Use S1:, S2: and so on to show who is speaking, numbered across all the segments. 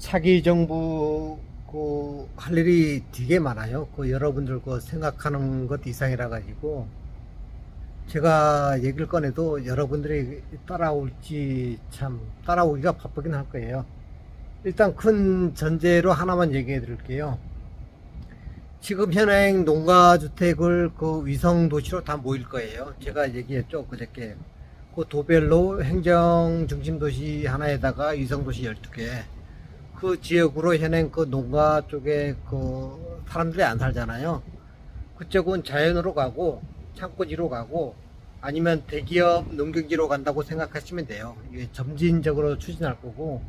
S1: 차기 정부 그 할 일이 되게 많아요. 그 여러분들 그 생각하는 것 이상이라 가지고 제가 얘기를 꺼내도 여러분들이 따라올지 참 따라오기가 바쁘긴 할 거예요. 일단 큰 전제로 하나만 얘기해 드릴게요. 지금 현행 농가주택을 그 위성도시로 다 모일 거예요. 제가 얘기했죠. 그저께. 그 도별로 행정중심도시 하나에다가 위성도시 12개. 그 지역으로 현행 그 농가 쪽에 그 사람들이 안 살잖아요. 그쪽은 자연으로 가고 창고지로 가고 아니면 대기업 농경지로 간다고 생각하시면 돼요. 이게 점진적으로 추진할 거고.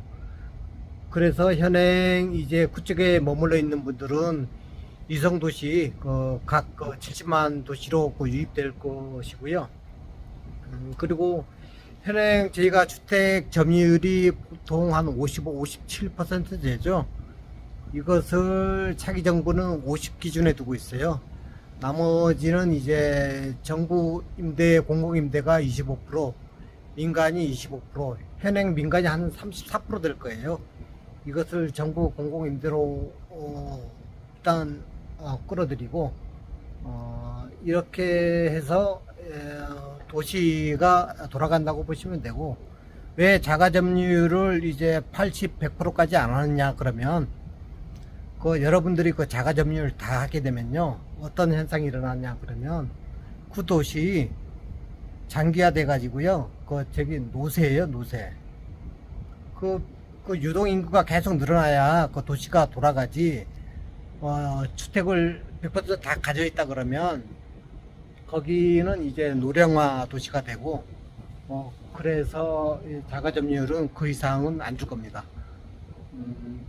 S1: 그래서 현행 이제 그쪽에 머물러 있는 분들은 위성 도시 그각 그 70만 도시로 그 유입될 것이고요. 음, 그리고 현행 저희가 주택 점유율이 보통 한 55, 57% 되죠. 이것을 차기 정부는 50 기준에 두고 있어요. 나머지는 이제 정부 임대, 공공 임대가 25%, 민간이 25%, 현행 민간이 한 34%될 거예요. 이것을 정부 공공 임대로 어, 일단 어, 끌어들이고 어, 이렇게 해서 에, 도시가 돌아간다고 보시면 되고 왜 자가 점유율을 이제 80, 100%까지 안 하느냐 그러면 그 여러분들이 그 자가 점유율 다 하게 되면요 어떤 현상이 일어나냐 그러면 그 도시 장기화돼 가지고요 그 저기 노세예요 노세. 그, 그 유동 인구가 계속 늘어나야 그 도시가 돌아가지 어, 주택을 100%다 가져 있다 그러면 거기는 이제 노령화 도시가 되고 어, 그래서 이 자가 점유율은 그 이상은 안 줄 겁니다.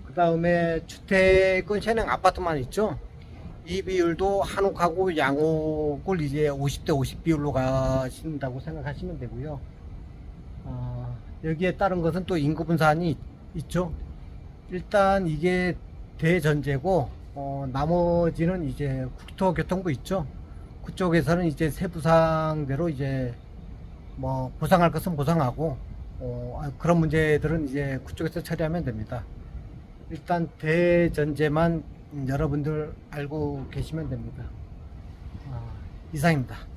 S1: 그 다음에 주택은 현행 아파트만 있죠. 이 비율도 한옥하고 양옥을 이제 50대 50 비율로 가신다고 생각하시면 되고요. 어, 여기에 따른 것은 또 인구 분산이 있- 있죠. 일단 이게 대전제고 어, 나머지는 이제 국토교통부 있죠. 그쪽에서는 이제 세부상대로 이제 뭐 보상할 것은 보상하고 어, 아, 그런 문제들은 이제 그쪽에서 처리하면 됩니다. 일단 대전제만 여러분들 알고 계시면 됩니다. 아, 이상입니다.